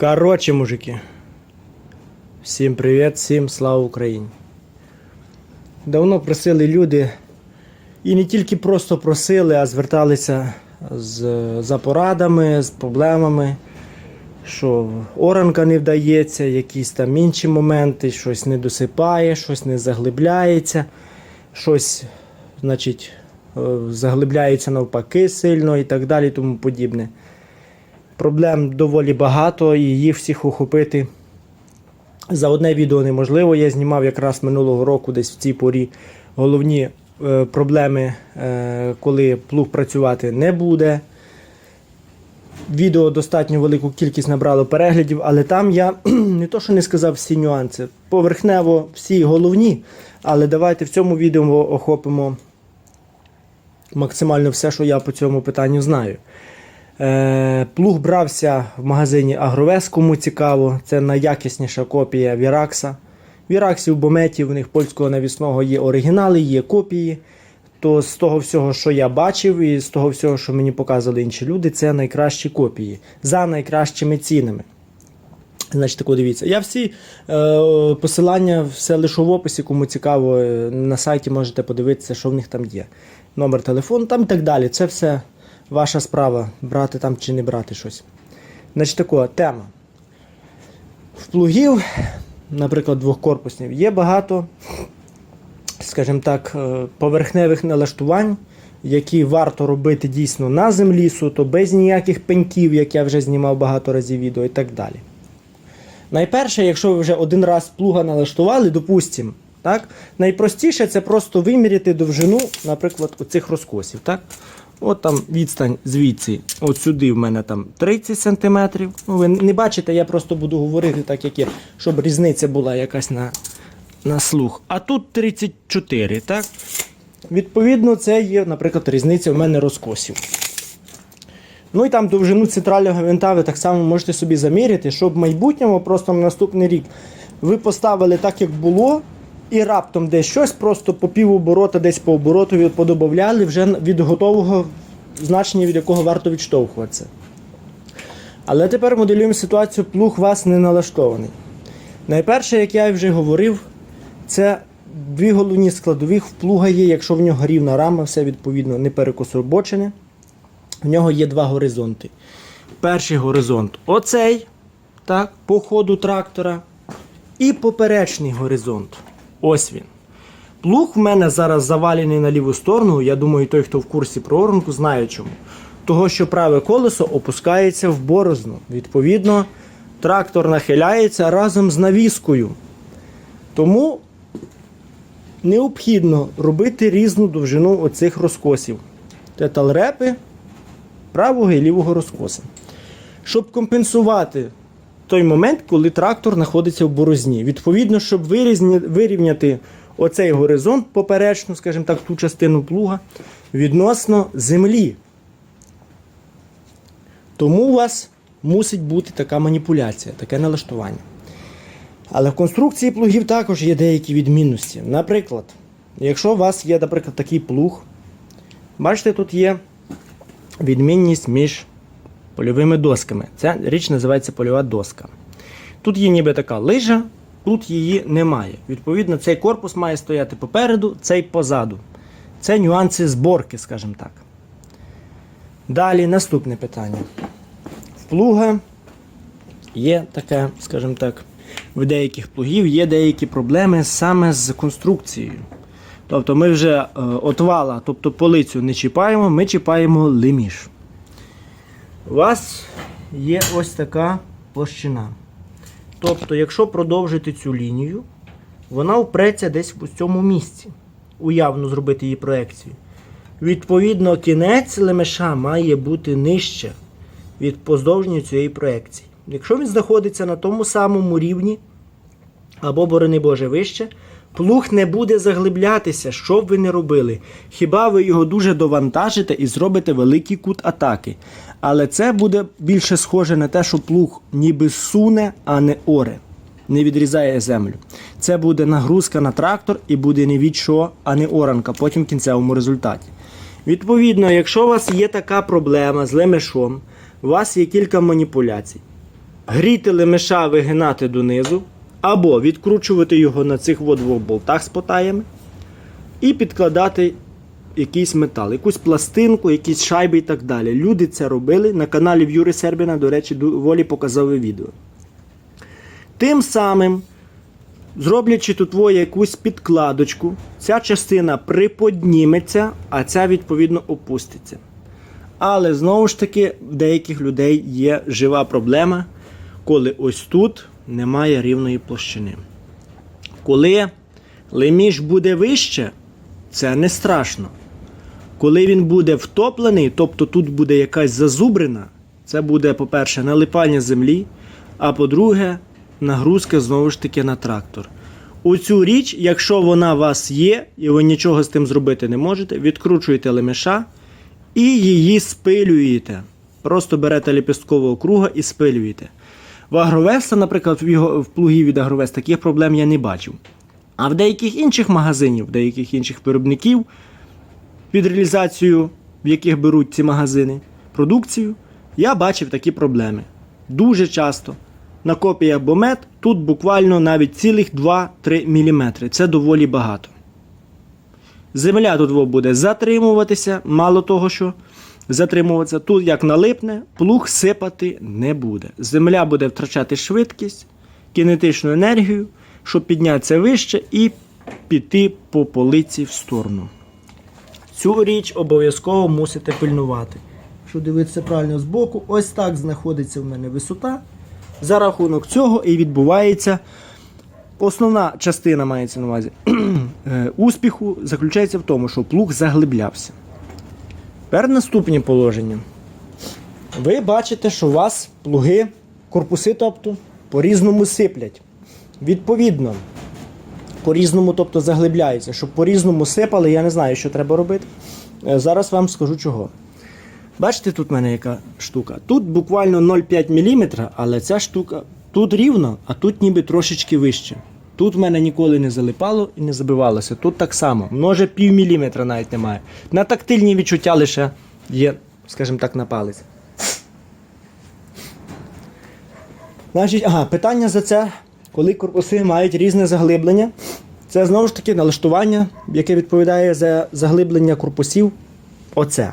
Короче, мужики. Всім привіт, всім слава Україні. Давно просили люди, і не тільки просто просили, а зверталися з, за порадами, з проблемами, що оранка не вдається, якісь там інші моменти, щось не досипає, щось не заглибляється, щось, значить, е, заглибляється навпаки сильно і так далі, тому подібне. Проблем доволі багато, і їх всіх охопити за одне відео неможливо. Я знімав якраз минулого року, десь в цій порі, головні е, проблеми, е, коли плуг працювати не буде. Відео достатньо велику кількість набрало переглядів, але там я не то, що не сказав всі нюанси, поверхнево всі головні. Але давайте в цьому відео охопимо максимально все, що я по цьому питанню знаю. Е, плуг брався в магазині Агровес, кому цікаво. Це найякісніша копія Віракса. Віраксів, бометів, у них польського навісного є оригінали, є копії. То з того всього, що я бачив, і з того всього, що мені показували інші люди, це найкращі копії за найкращими цінами. Значить, тако дивіться. Я всі е, посилання все лишу в описі, кому цікаво, е, на сайті можете подивитися, що в них там є. Номер телефону, там і так далі. Це все ваша справа, брати там чи не брати щось. Значить, тако, тема. В плугів, наприклад, двохкорпуснів, є багато, скажімо так, е, поверхневих налаштувань, які варто робити дійсно на землі, суто, без ніяких пеньків, як я вже знімав багато разів відео і так далі. Найперше, якщо ви вже один раз плуга налаштували, допустимо, так, найпростіше це просто виміряти довжину, наприклад, оцих розкосів. Так? От там відстань звідси, от сюди в мене там 30 см. Ну, ви не бачите, я просто буду говорити так, як є, щоб різниця була якась на, на слух. А тут 34, так? Відповідно, це є, наприклад, різниця в мене розкосів. Ну і там довжину центрального гвинта ви так само можете собі заміряти, щоб в майбутньому просто на наступний рік ви поставили так, як було, і раптом десь щось просто по пів оборота, десь по обороту подобавляли вже від готового значення, від якого варто відштовхуватися. Але тепер моделюємо ситуацію, плуг вас не налаштований. Найперше, як я вже говорив, це дві головні складові в плуга є, якщо в нього рівна рама, все відповідно не перекосорбочене. В нього є два горизонти. Перший горизонт оцей, так, по ходу трактора. І поперечний горизонт. Ось він. Плуг в мене зараз завалений на ліву сторону. Я думаю, той, хто в курсі про оранку, знає чому. Того, що праве колесо опускається в борозну. Відповідно, трактор нахиляється разом з навіскою. Тому необхідно робити різну довжину оцих розкосів. Це талрепи правого і лівого розкоса. Щоб компенсувати той момент, коли трактор знаходиться в борозні. Відповідно, щоб вирівняти оцей горизонт поперечну, скажімо так, ту частину плуга відносно землі. Тому у вас мусить бути така маніпуляція, таке налаштування. Але в конструкції плугів також є деякі відмінності. Наприклад, якщо у вас є, наприклад, такий плуг, бачите, тут є відмінність між польовими досками. Ця річ називається польова доска. Тут є ніби така лижа, тут її немає. Відповідно, цей корпус має стояти попереду, цей позаду. Це нюанси зборки, скажімо так. Далі наступне питання. В плуга є таке, скажімо так, в деяких плугів є деякі проблеми саме з конструкцією. Тобто ми вже е, отвала, тобто полицю не чіпаємо, ми чіпаємо леміш. У вас є ось така площина. Тобто, якщо продовжити цю лінію, вона впреться десь в цьому місці. Уявно зробити її проекцію. Відповідно, кінець лемеша має бути нижче від поздовжньої цієї проекції. Якщо він знаходиться на тому самому рівні, або, борони Боже, вище, плуг не буде заглиблятися, що б ви не робили. Хіба ви його дуже довантажите і зробите великий кут атаки. Але це буде більше схоже на те, що плуг ніби суне, а не оре, не відрізає землю. Це буде нагрузка на трактор і буде не від що, а не оранка, потім в кінцевому результаті. Відповідно, якщо у вас є така проблема з лемешом, у вас є кілька маніпуляцій. гріти лемеша, вигинати донизу, або відкручувати його на цих от двох болтах з потаями і підкладати якийсь метал, якусь пластинку, якісь шайби і так далі. Люди це робили на каналі в Юри Сербіна, до речі, доволі показове відео. Тим самим, зроблячи тут твоє якусь підкладочку, ця частина приподніметься, а ця відповідно опуститься. Але знову ж таки, в деяких людей є жива проблема, коли ось тут немає рівної площини. Коли леміш буде вище, це не страшно. Коли він буде втоплений, тобто тут буде якась зазубрина, це буде, по-перше, налипання землі, а по-друге, нагрузка знову ж таки на трактор. Оцю річ, якщо вона у вас є, і ви нічого з тим зробити не можете, відкручуєте лемеша і її спилюєте. Просто берете ліпісткового круга і спилюєте. В Агровеста, наприклад, в, його, в плугів від Агровест таких проблем я не бачив. А в деяких інших магазинів, в деяких інших виробників, під реалізацію, в яких беруть ці магазини, продукцію, я бачив такі проблеми. Дуже часто. На копіях бомет тут буквально навіть цілих 2-3 мм. Це доволі багато. Земля тут буде затримуватися, мало того, що затримуватися. Тут як налипне, плуг сипати не буде. Земля буде втрачати швидкість, кінетичну енергію, щоб піднятися вище і піти по полиці в сторону. Цю річ обов'язково мусите пильнувати. Якщо дивитися правильно збоку, ось так знаходиться в мене висота. За рахунок цього і відбувається основна частина мається на увазі е, успіху заключається в тому, що плуг заглиблявся. Тепер наступні положення. Ви бачите, що у вас плуги, корпуси, тобто, по-різному сиплять. Відповідно, по-різному, тобто заглибляються. Щоб по-різному сипали, я не знаю, що треба робити. Е, Зараз вам скажу чого. Бачите, тут в мене яка штука. Тут буквально 0,5 мм, але ця штука тут рівно, а тут ніби трошечки вище. Тут в мене ніколи не залипало і не забивалося. Тут так само. Може пів міліметра навіть немає. На тактильні відчуття лише є, скажімо так, на палець. Значить, ага, питання за це, коли корпуси мають різне заглиблення. Це знову ж таки налаштування, яке відповідає за заглиблення корпусів. Оце.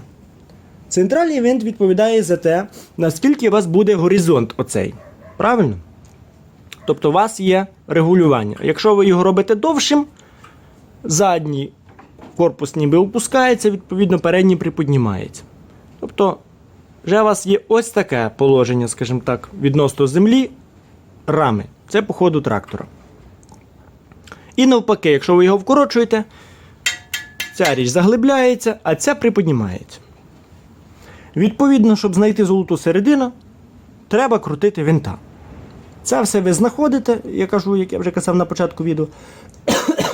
Центральний винт відповідає за те, наскільки у вас буде горизонт оцей. Правильно? Тобто у вас є регулювання. Якщо ви його робите довшим, задній корпус ніби опускається, відповідно, передній приподнімається. Тобто, вже у вас є ось таке положення, скажімо так, відносно землі, рами. Це по ходу трактора. І навпаки, якщо ви його вкорочуєте, ця річ заглибляється, а ця приподнімається. Відповідно, щоб знайти золоту середину, треба крутити винта. Це все ви знаходите, я кажу, як я вже казав на початку відео,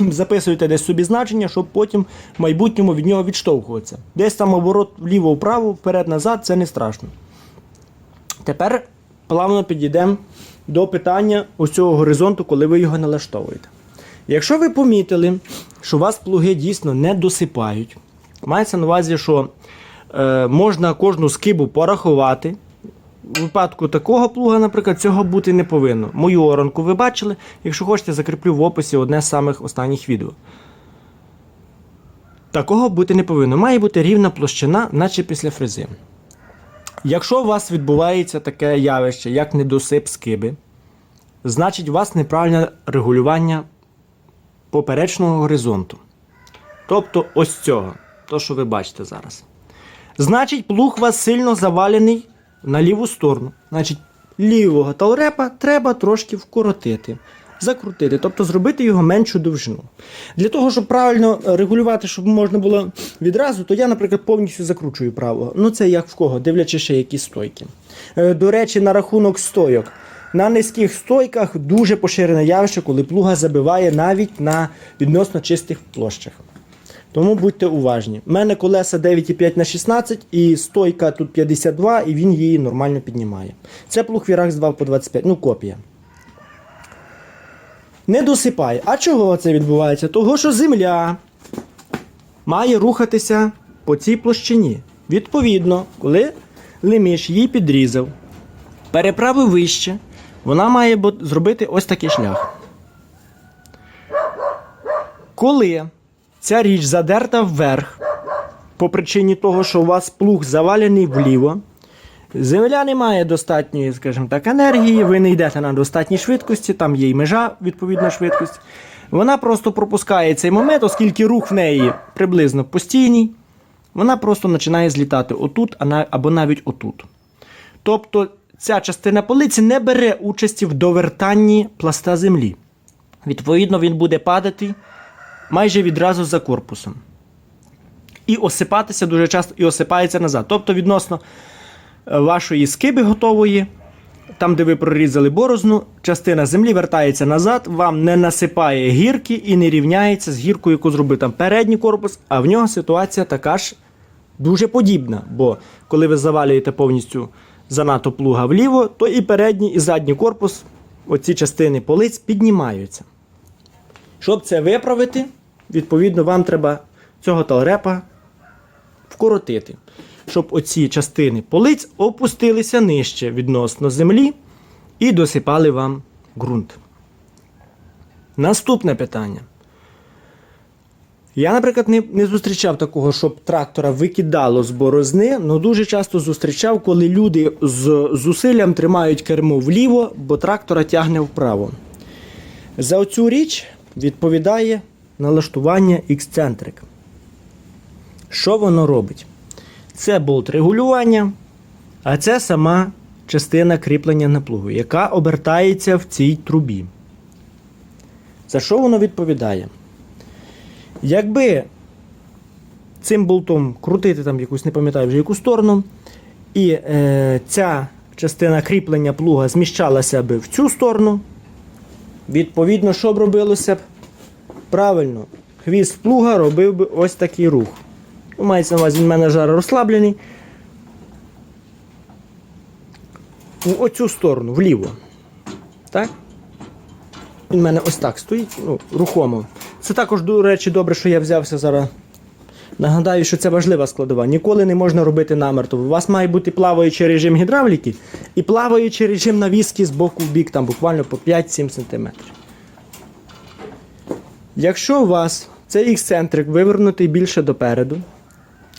записуєте десь собі значення, щоб потім в майбутньому від нього відштовхуватися. Десь там оборот вліво-вправо, вперед-назад, це не страшно. Тепер плавно підійдемо до питання ось цього горизонту, коли ви його налаштовуєте. Якщо ви помітили, що у вас плуги дійсно не досипають, мається на увазі, що е, можна кожну скибу порахувати. У випадку такого плуга, наприклад, цього бути не повинно. Мою оранку ви бачили. Якщо хочете, закріплю в описі одне з самих останніх відео. Такого бути не повинно. Має бути рівна площина, наче після фрези. Якщо у вас відбувається таке явище, як недосип скиби, значить у вас неправильне регулювання поперечного горизонту. Тобто ось цього, то, що ви бачите зараз. Значить, плуг вас сильно завалений на ліву сторону. Значить, лівого талрепа треба трошки вкоротити, закрутити, тобто зробити його меншу довжину. Для того, щоб правильно регулювати, щоб можна було відразу, то я, наприклад, повністю закручую правого. Ну це як в кого, дивлячись ще які стойки. Е, До речі, на рахунок стойок. На низьких стойках дуже поширене явище, коли плуга забиває навіть на відносно чистих площах. Тому будьте уважні. У мене колеса 9,5 на 16 і стойка тут 52, і він її нормально піднімає. Це плуг Virax 2 по 25, ну копія. Не досипає. А чого це відбувається? Того, що земля має рухатися по цій площині. Відповідно, коли леміш її підрізав, переправив вище, вона має зробити ось такий шлях. Коли ця річ задерта вверх, по причині того, що у вас плуг завалений вліво, земля не має достатньої, скажімо так, енергії, ви не йдете на достатній швидкості, там є й межа відповідна швидкості. Вона просто пропускає цей момент, оскільки рух в неї приблизно постійний, вона просто починає злітати отут або навіть отут. Тобто ця частина полиці не бере участі в довертанні пласта землі. Відповідно, він буде падати майже відразу за корпусом. І осипатися дуже часто і осипається назад. Тобто, відносно е, вашої скиби готової, там, де ви прорізали борозну, частина землі вертається назад, вам не насипає гірки і не рівняється з гіркою, яку зробив там передній корпус, а в нього ситуація така ж дуже подібна. Бо коли ви завалюєте повністю занадто плуга вліво, то і передній, і задній корпус, оці частини полиць піднімаються. Щоб це виправити, відповідно, вам треба цього талрепа вкоротити, щоб оці частини полиць опустилися нижче відносно землі і досипали вам ґрунт. Наступне питання. Я, наприклад, не, не зустрічав такого, щоб трактора викидало з борозни, але дуже часто зустрічав, коли люди з зусиллям тримають кермо вліво, бо трактора тягне вправо. За оцю річ відповідає налаштування X-центрик. Що воно робить? Це болт регулювання, а це сама частина кріплення на плугу, яка обертається в цій трубі. За що воно відповідає? Якби цим болтом крутити там якусь, не пам'ятаю вже яку сторону, і е, ця частина кріплення плуга зміщалася би в цю сторону, відповідно, що б робилося б? Правильно, хвіст плуга робив би ось такий рух. Ну, Мається на увазі, в мене жар розслаблений. В оцю сторону, вліво. Так? Він в мене ось так стоїть, ну, рухомо. Це також, до речі, добре, що я взявся зараз. Нагадаю, що це важлива складова. Ніколи не можна робити намертво. У вас має бути плаваючий режим гідравліки і плаваючий режим навіски з боку в бік, там буквально по 5-7 см. Якщо у вас цей ексцентрик вивернутий більше допереду,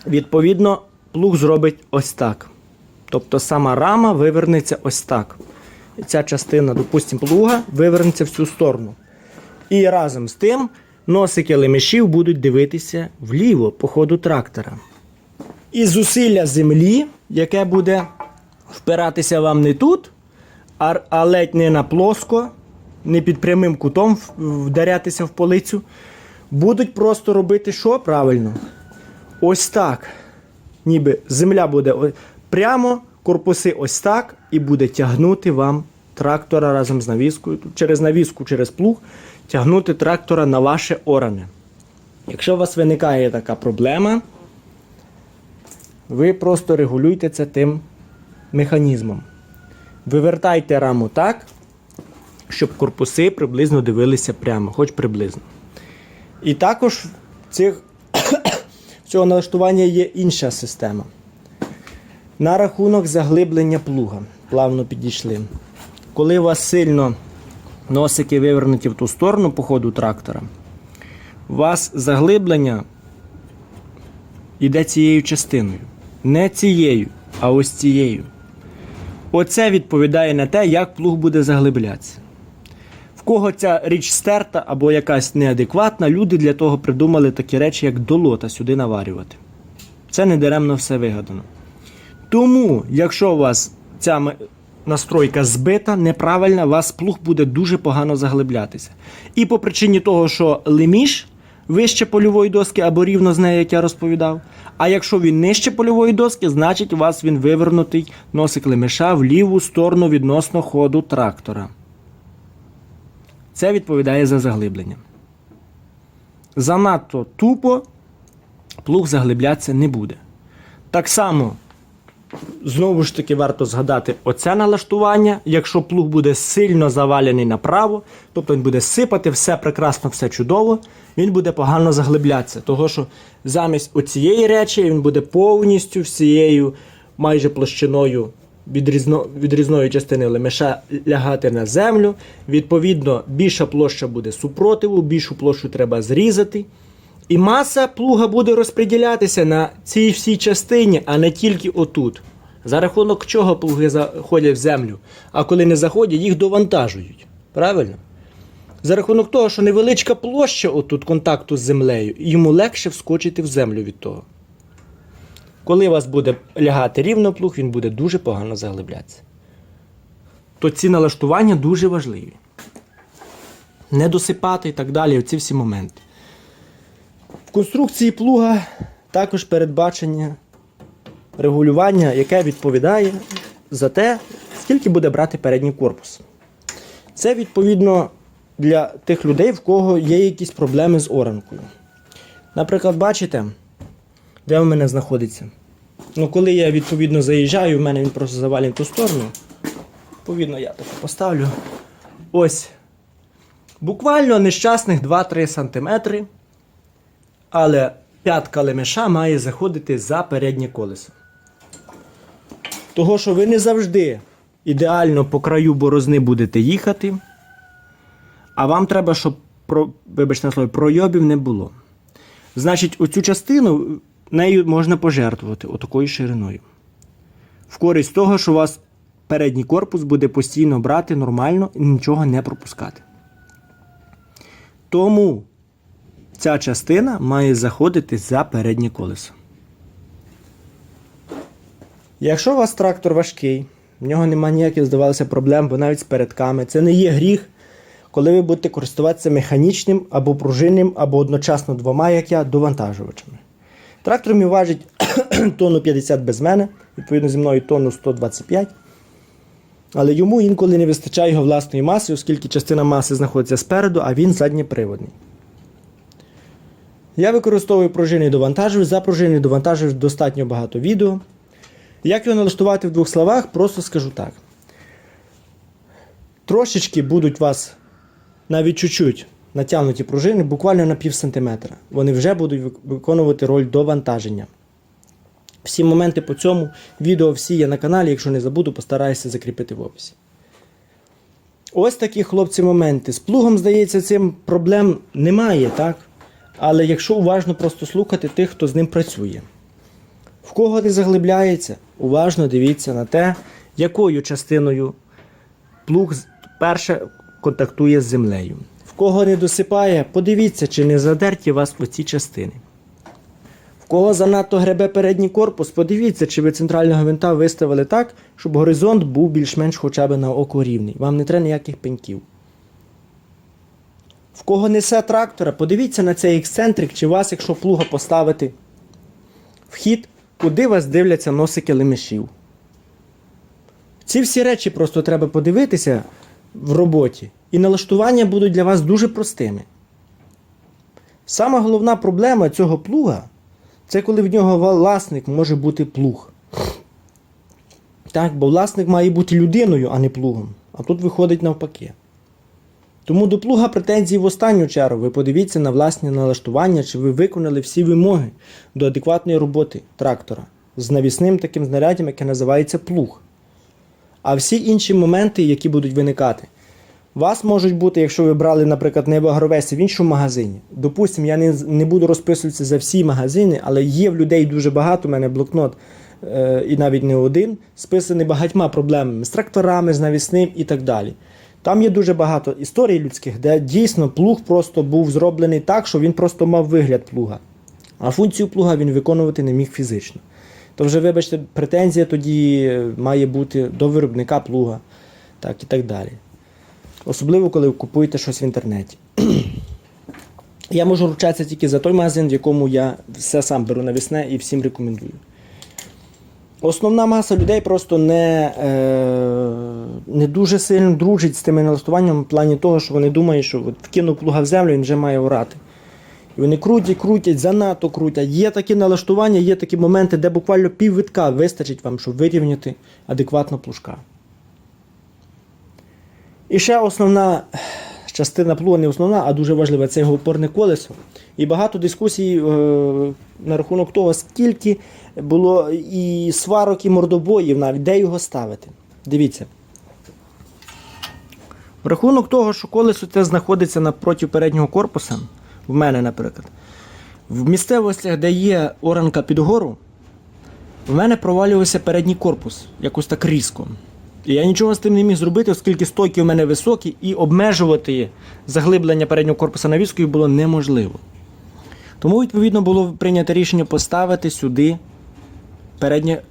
відповідно, плуг зробить ось так. Тобто сама рама вивернеться ось так. Ця частина, допустимо, плуга вивернеться в цю сторону. І разом з тим носики лемешів будуть дивитися вліво по ходу трактора. І зусилля землі, яке буде впиратися вам не тут, а, ледь не на плоско, не під прямим кутом вдарятися в полицю, будуть просто робити що правильно? Ось так. Ніби земля буде прямо, корпуси ось так, і буде тягнути вам трактора разом з навіскою, через навіску, через плуг, тягнути трактора на ваше оране. Якщо у вас виникає така проблема, ви просто регулюйте це тим механізмом. Вивертайте раму так, щоб корпуси приблизно дивилися прямо, хоч приблизно. І також цих, цього налаштування є інша система. На рахунок заглиблення плуга. Плавно підійшли. Коли у вас сильно носики вивернуті в ту сторону по ходу трактора, у вас заглиблення йде цією частиною. Не цією, а ось цією. Оце відповідає на те, як плуг буде заглиблятися. В кого ця річ стерта або якась неадекватна, люди для того придумали такі речі, як долота сюди наварювати. Це не даремно все вигадано. Тому, якщо у вас ця настройка збита, неправильна, вас плуг буде дуже погано заглиблятися. І по причині того, що леміш вище польової доски або рівно з нею, як я розповідав. А якщо він нижче польової доски, значить у вас він вивернутий носик лемеша в ліву сторону відносно ходу трактора. Це відповідає за заглиблення. Занадто тупо плуг заглиблятися не буде. Так само, знову ж таки, варто згадати оце налаштування. Якщо плуг буде сильно завалений направо, тобто він буде сипати, все прекрасно, все чудово, він буде погано заглиблятися. Того, що замість оцієї речі він буде повністю всією майже площиною відрізно, відрізної частини лемеша лягати на землю. Відповідно, більша площа буде супротиву, більшу площу треба зрізати. І маса плуга буде розподілятися на цій всій частині, а не тільки отут. За рахунок чого плуги заходять в землю, а коли не заходять, їх довантажують. Правильно? За рахунок того, що невеличка площа отут контакту з землею, йому легше вскочити в землю від того. Коли у вас буде лягати рівно плуг, він буде дуже погано заглиблятися. То ці налаштування дуже важливі. Не досипати і так далі, оці всі моменти. В конструкції плуга також передбачення регулювання, яке відповідає за те, скільки буде брати передній корпус. Це відповідно для тих людей, в кого є якісь проблеми з оранкою. Наприклад, бачите, де в мене знаходиться. Ну, коли я відповідно заїжджаю, в мене він просто завален в ту сторону. Відповідно, я так поставлю. Ось. Буквально нещасних 2-3 см. Але п'ятка лемеша має заходити за переднє колесо. Того, що ви не завжди ідеально по краю борозни будете їхати. А вам треба, щоб про, вибачте на слово, пройобів не було. Значить, оцю частину нею можна пожертвувати отакою шириною. В користь того, що у вас передній корпус буде постійно брати нормально і нічого не пропускати. Тому ця частина має заходити за переднє колесо. Якщо у вас трактор важкий, в нього немає ніяких, здавалося, проблем, бо навіть з передками, це не є гріх, коли ви будете користуватися механічним або пружинним, або одночасно двома, як я, довантажувачами. Трактор мій важить тонну 50 без мене, відповідно зі мною тонну 125. Але йому інколи не вистачає його власної маси, оскільки частина маси знаходиться спереду, а він заднєприводний. Я використовую пружинний довантажувач. За пружинний довантажувач достатньо багато відео. Як його налаштувати в двох словах, просто скажу так. Трошечки будуть у вас навіть чуть-чуть натягнуті пружини, буквально на пів сантиметра. Вони вже будуть виконувати роль довантаження. Всі моменти по цьому відео всі є на каналі, якщо не забуду, постараюся закріпити в описі. Ось такі хлопці моменти. З плугом, здається, цим проблем немає, так? Але якщо уважно просто слухати тих, хто з ним працює. В кого не заглибляється, уважно дивіться на те, якою частиною плуг перше контактує з землею. В кого не досипає, подивіться, чи не задерті вас оці частини. В кого занадто гребе передній корпус, подивіться, чи ви центрального винта виставили так, щоб горизонт був більш-менш хоча б на око рівний. Вам не треба ніяких пеньків. В кого несе трактора, подивіться на цей ексцентрик, чи вас, якщо плуга поставити вхід, куди вас дивляться носики лемешів. Ці всі речі просто треба подивитися в роботі, і налаштування будуть для вас дуже простими. Сама головна проблема цього плуга це коли в нього власник може бути плуг. Так, бо власник має бути людиною, а не плугом. А тут виходить навпаки. Тому до плуга претензії в останню чергу. Ви подивіться на власні налаштування, чи ви виконали всі вимоги до адекватної роботи трактора з навісним таким знаряддям, яке називається плуг. А всі інші моменти, які будуть виникати, вас можуть бути, якщо ви брали, наприклад, не в агровесі в іншому магазині. Допустимо, я не, не буду розписуватися за всі магазини, але є в людей дуже багато, у мене блокнот е, і навіть не один, списаний багатьма проблемами з тракторами, з навісним і так далі. Там є дуже багато історій людських, де дійсно плуг просто був зроблений так, що він просто мав вигляд плуга. А функцію плуга він виконувати не міг фізично. То вже, вибачте, претензія тоді має бути до виробника плуга, так і так далі. Особливо, коли купуєте щось в інтернеті. Я можу ручатися тільки за той магазин, в якому я все сам беру навісне і всім рекомендую. Основна маса людей просто не, е, не дуже сильно дружить з тими налаштуваннями в плані того, що вони думають, що от вкинув плуга в землю, він вже має орати. І вони крутять, крутять, занадто крутять. Є такі налаштування, є такі моменти, де буквально пів витка вистачить вам, щоб вирівняти адекватно плужка. І ще основна частина плуга не основна, а дуже важлива це його опорне колесо. І багато дискусій е, на рахунок того, скільки було і сварок, і мордобоїв, навіть де його ставити. Дивіться. В рахунок того, що колесо це знаходиться напроти переднього корпуса, в мене, наприклад, в місцевостях, де є оранка під гору, в мене провалювався передній корпус, якось так різко. І я нічого з тим не міг зробити, оскільки стойки в мене високі, і обмежувати заглиблення переднього корпуса навіскою було неможливо. Тому, відповідно, було прийнято рішення поставити сюди переднє,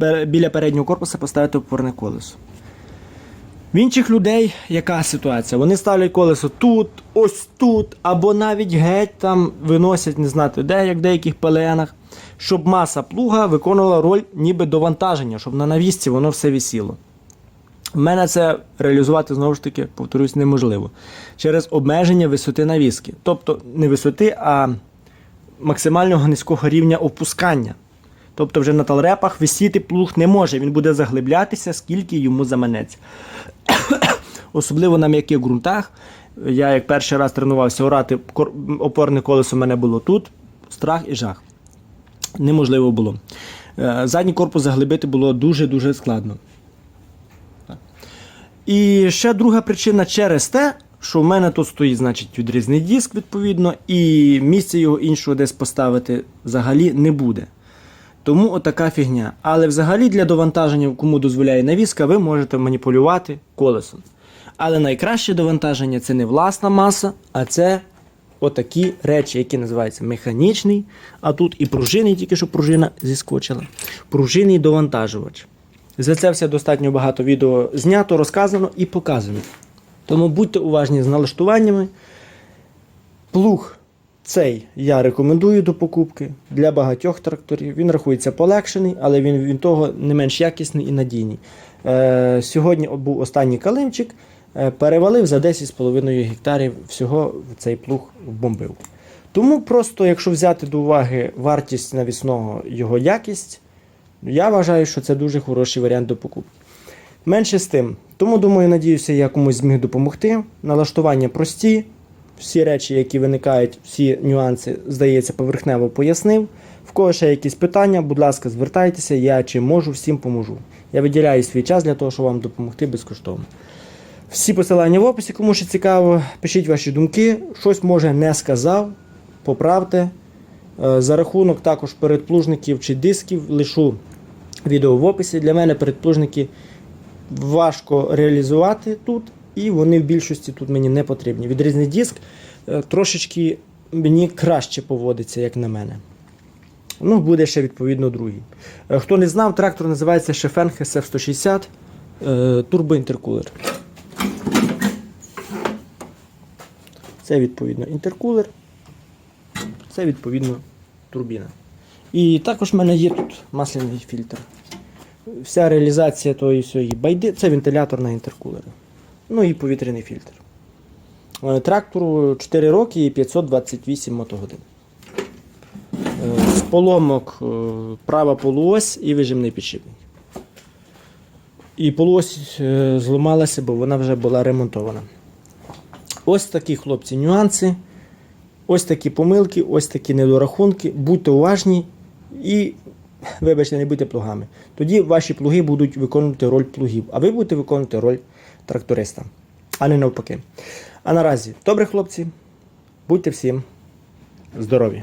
е, біля переднього корпуса поставити опорне колесо. В інших людей яка ситуація? Вони ставлять колесо тут, ось тут, або навіть геть там виносять, не знати де, як в деяких пеленах, щоб маса плуга виконувала роль ніби довантаження, щоб на навісці воно все висіло. В мене це реалізувати знову ж таки, повторюсь, неможливо. Через обмеження висоти навіски. Тобто не висоти, а максимального низького рівня опускання. Тобто вже на талрепах висіти плуг не може, він буде заглиблятися, скільки йому заманеться. Особливо на м'яких ґрунтах. Я як перший раз тренувався орати, опорне колесо в мене було тут, страх і жах. Неможливо було. Е, Задній корпус заглибити було дуже-дуже складно. І ще друга причина через те, що в мене тут стоїть, значить, відрізний диск, відповідно, і місця його іншого десь поставити взагалі не буде. Тому отака фігня. Але взагалі для довантаження, кому дозволяє навіска, ви можете маніпулювати колесом. Але найкраще довантаження це не власна маса, а це отакі речі, які називаються механічний, а тут і пружинний, тільки що пружина зіскочила. Пружинний довантажувач. За це все достатньо багато відео знято, розказано і показано. Тому будьте уважні з налаштуваннями. Плуг цей я рекомендую до покупки для багатьох тракторів. Він рахується полегшений, але він від того не менш якісний і надійний. Е, сьогодні був останній калимчик, перевалив за 10,5 гектарів всього цей плуг вбомбив. Тому просто, якщо взяти до уваги вартість навісного його якість, я вважаю, що це дуже хороший варіант до покупки. Менше з тим. Тому, думаю, надіюся, я комусь зміг допомогти. Налаштування прості. Всі речі, які виникають, всі нюанси, здається, поверхнево пояснив. В кого ще якісь питання, будь ласка, звертайтеся, я чим можу, всім поможу. Я виділяю свій час для того, щоб вам допомогти безкоштовно. Всі посилання в описі, кому ще цікаво, пишіть ваші думки. Щось може не сказав, поправте. Е, За рахунок також передплужників чи дисків лишу відео в описі. Для мене передплужники важко реалізувати тут, і вони в більшості тут мені не потрібні. Відрізний диск е, трошечки мені краще поводиться, як на мене. Ну, буде ще відповідно другий. Е, Хто не знав, трактор називається Шефенг SF160 е, турбоінтеркулер. Це відповідно інтеркулер. Це відповідно турбіна. І також в мене є тут масляний фільтр. Вся реалізація тої всієї байди це вентилятор на інтеркулері. Ну і повітряний фільтр. Е, Трактору 4 роки і 528 мотогодин. Е, поломок е, права полуось і вижимний підшипник. І полуось зламалася, бо вона вже була ремонтована. Ось такі хлопці нюанси. Ось такі помилки, ось такі недорахунки. Будьте уважні і, вибачте, не будьте плугами. Тоді ваші плуги будуть виконувати роль плугів, а ви будете виконувати роль тракториста, а не навпаки. А наразі, добре, хлопці, будьте всім здорові!